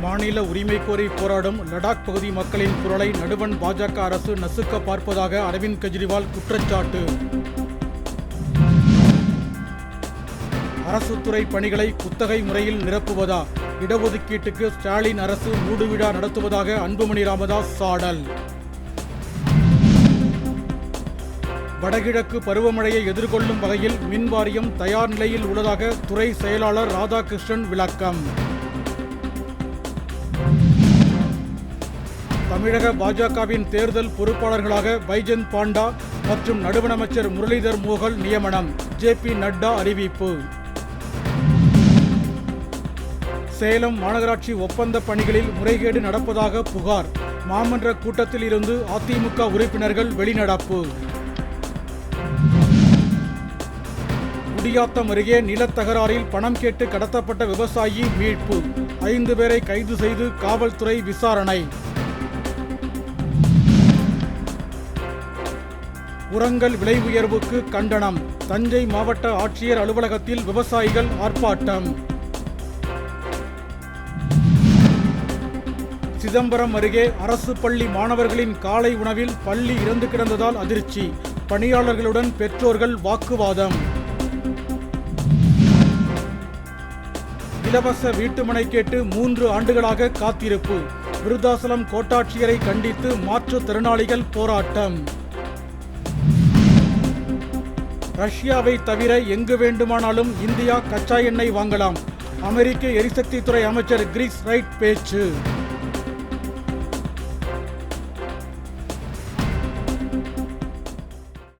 மாநில உரிமை கோரி போராடும் லடாக் பகுதி மக்களின் குரலை நடுவண் பாஜக அரசு நசுக்க பார்ப்பதாக அரவிந்த் கெஜ்ரிவால் குற்றச்சாட்டு. அரசு துறை பணிகளை குத்தகை முறையில் நிரப்புவதா? இடஒதுக்கீட்டுக்கு ஸ்டாலின் அரசு மூடுவிழா நடத்துவதாக அன்புமணி ராமதாஸ் சாடல். வடகிழக்கு பருவமழையை எதிர்கொள்ளும் வகையில் மின் வாரியம் தயார் நிலையில் உள்ளதாக துறை செயலாளர் ராதாகிருஷ்ணன் விளக்கம். தமிழக பாஜகவின் தேர்தல் பொறுப்பாளர்களாக பைஜந்த் பாண்டா மற்றும் நடுவண் அமைச்சர் முரளிதர் மோகல் நியமனம். ஜே பி நட்டா அறிவிப்பு. சேலம் மாநகராட்சி ஒப்பந்த பணிகளில் முறைகேடு நடப்பதாக புகார். மாமன்ற கூட்டத்தில் இருந்து அதிமுக உறுப்பினர்கள் வெளிநடப்பு. குடியாத்தம் அருகே நிலத்தகராறில் பணம் கேட்டு கடத்தப்பட்ட விவசாயி மீட்பு. ஐந்து பேரை கைது செய்து காவல்துறை விசாரணை. உரங்கள் விலை உயர்வுக்கு கண்டனம். தஞ்சை மாவட்ட ஆட்சியர் அலுவலகத்தில் விவசாயிகள் ஆர்ப்பாட்டம். சிதம்பரம் அருகே அரசு பள்ளி மாணவர்களின் காலை உணவில் பள்ளி இறந்து கிடந்ததால் அதிர்ச்சி. பணியாளர்களுடன் பெற்றோர்கள் வாக்குவாதம். இலவச வீட்டுமனை கேட்டு மூன்று ஆண்டுகளாக காத்திருப்பு. விருதாசலம் கோட்டாட்சியரை கண்டித்து மாற்றுத்திறனாளிகள் போராட்டம். ரஷ்யாவை தவிர எங்கு வேண்டுமானாலும் இந்தியா கச்சா எண்ணெய் வாங்கலாம். அமெரிக்க எரிசக்தித்துறை அமைச்சர் கிரிஸ் ரைட் பேச்சு.